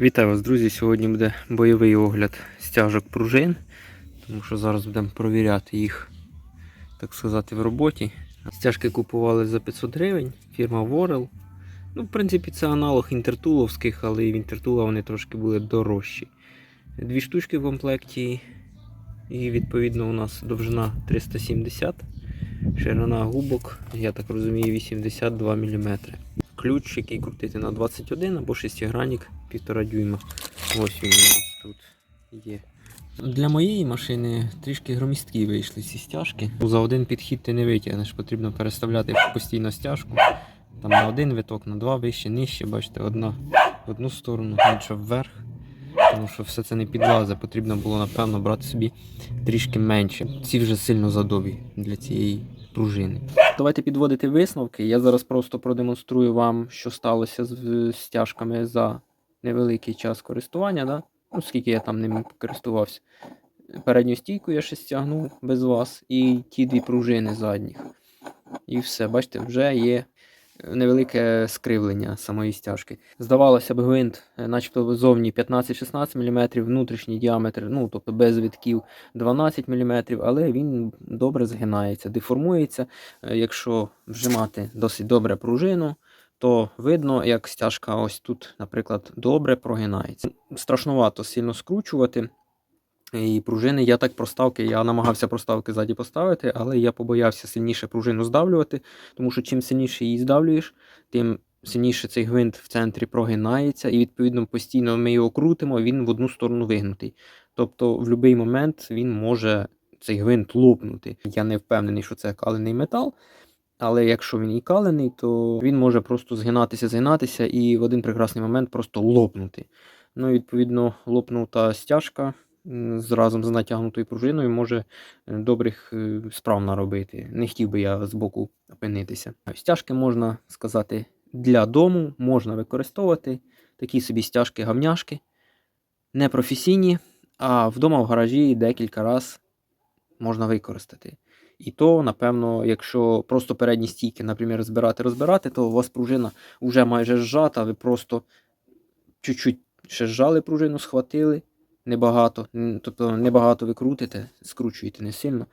Вітаю вас, друзі! Сьогодні буде бойовий огляд стяжок пружин, тому що зараз будемо провіряти їх, так сказати, в роботі. Стяжки купували за 500 гривень, фірма Worrell. Ну, в принципі, це аналог інтертуловських, але і в інтертула вони трошки були дорожчі. Дві штучки в комплекті, і відповідно у нас довжина 370, ширина губок, я так розумію, 82 мм. Ключ, який крутити на 21 або шестигранник 1,5 дюйма. Ось він у нас тут є. Для моєї машини трішки громісткі вийшли ці стяжки. За один підхід ти не витягнеш, потрібно переставляти постійно стяжку. Там на один виток, на два вище, нижче, бачите, одна в одну сторону, інша вверх. Тому що все це не підлазить, потрібно було, напевно, брати собі трішки менше. Ці вже сильно задові для цієї пружини. Давайте підводити висновки. Я зараз просто продемонструю вам, що сталося з стяжками за невеликий час користування. Да? Ну, скільки я там ними користувався. Передню стійку я ще стягнув без вас, і ті дві пружини задніх. І все, бачите, вже є невелике скривлення самої стяжки. Здавалося б, гвинт, е, начебто зовні 15-16 мм, внутрішній діаметр, ну тобто без витків 12 мм, але він добре згинається, деформується. Е, Якщо вжимати досить добре пружину, то видно, як стяжка ось тут, наприклад, добре прогинається. Страшнувато сильно скручувати. І пружини я так проставки, я намагався проставки ззаді поставити, але я побоявся сильніше пружину здавлювати, тому що чим сильніше її здавлюєш, тим сильніше цей гвинт в центрі прогинається, і відповідно постійно ми його крутимо, він в одну сторону вигнутий. Тобто в будь-який момент він може цей гвинт лопнути. Я не впевнений, що це калений метал. Але якщо він і калений, то він може просто згинатися, згинатися і в один прекрасний момент просто лопнути. Ну, і, відповідно, лопнута стяжка з- разом з натягнутою пружиною може е, добрих е, справ наробити. Не хотів би я збоку опинитися. Стяжки можна сказати для дому, можна використовувати такі собі стяжки-гавняшки, не професійні, а вдома в гаражі декілька разів можна використати. І то, напевно, якщо просто передні стійки, наприклад, збирати, розбирати, то у вас пружина вже майже зжата, ви просто чуть-чуть ще зжали пружину, схватили небагато, тобто небагато ви крутите, скручуєте не сильно.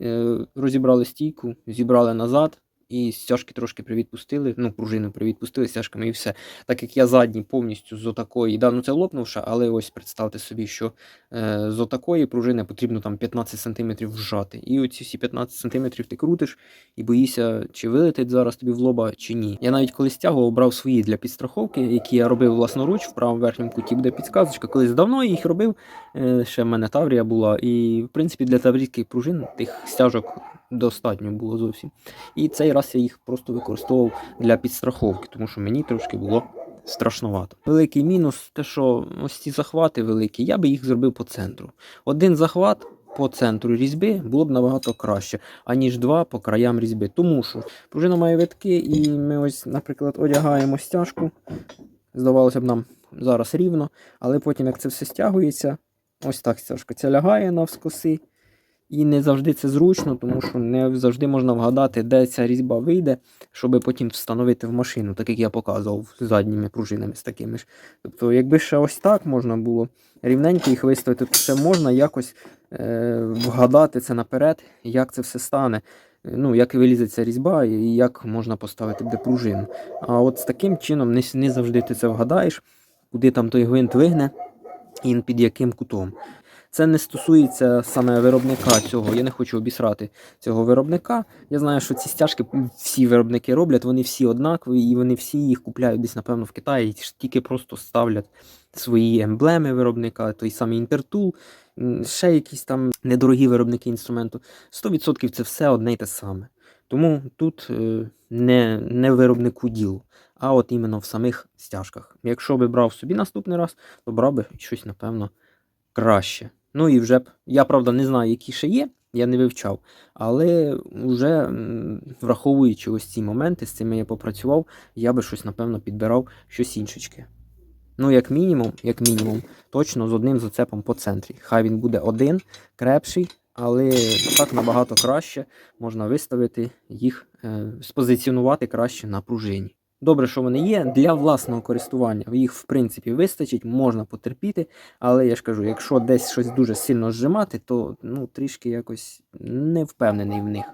Е, Розібрали стійку, зібрали назад і стяжки трошки привідпустили, ну, пружину привідпустили стяжками і все. Так як я задній повністю з отакої, да, ну це лопнувша, але ось представте собі, що е, з отакої пружини потрібно там 15 см вжати. І оці всі 15 см ти крутиш і боїшся, чи вилетить зараз тобі в лоба, чи ні. Я навіть коли стягував, брав свої для підстраховки, які я робив власноруч в правому верхньому куті буде підсказочка. Колись давно їх робив, е, ще в мене таврія була. І в принципі для таврійських пружин тих стяжок достатньо було зовсім. І цей раз я їх просто використовував для підстраховки, тому що мені трошки було страшновато. Великий мінус те, що ось ці захвати великі, я би їх зробив по центру. Один захват по центру різьби було б набагато краще, аніж два по краям різьби. Тому що пружина має витки, і ми ось, наприклад, одягаємо стяжку. Здавалося б, нам зараз рівно, але потім, як це все стягується, ось так стяжка ця лягає навскоси. І не завжди це зручно, тому що не завжди можна вгадати, де ця різьба вийде, щоб потім встановити в машину, так як я показував з задніми пружинами з такими ж. Тобто, якби ще ось так можна було рівненько їх виставити, то ще можна якось е, вгадати це наперед, як це все стане. Ну, як вилізе ця різьба і як можна поставити де пружину. А от з таким чином не, не завжди ти це вгадаєш, куди там той гвинт вигне і під яким кутом. Це не стосується саме виробника цього. Я не хочу обісрати цього виробника. Я знаю, що ці стяжки всі виробники роблять, вони всі однакові, і вони всі їх купляють десь, напевно, в Китаї, і тільки просто ставлять свої емблеми виробника, той самий Інтертул, ще якісь там недорогі виробники інструменту. 100% це все одне й те саме. Тому тут е, не, не виробнику діло, а от іменно в самих стяжках. Якщо би брав собі наступний раз, то брав би щось, напевно, краще. Ну і вже б, я правда не знаю, які ще є, я не вивчав. Але вже враховуючи ось ці моменти, з цими я попрацював, я би щось, напевно, підбирав щось іншечке. Ну, як мінімум, як мінімум, точно з одним зацепом по центрі. Хай він буде один, крепший, але так набагато краще можна виставити їх, е, спозиціонувати краще на пружині. Добре, що вони є для власного користування. Їх, в принципі, вистачить, можна потерпіти. Але я ж кажу, якщо десь щось дуже сильно зжимати, то ну, трішки якось не впевнений в них.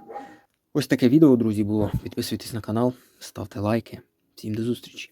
Ось таке відео, друзі, було. Підписуйтесь на канал, ставте лайки. Всім до зустрічі!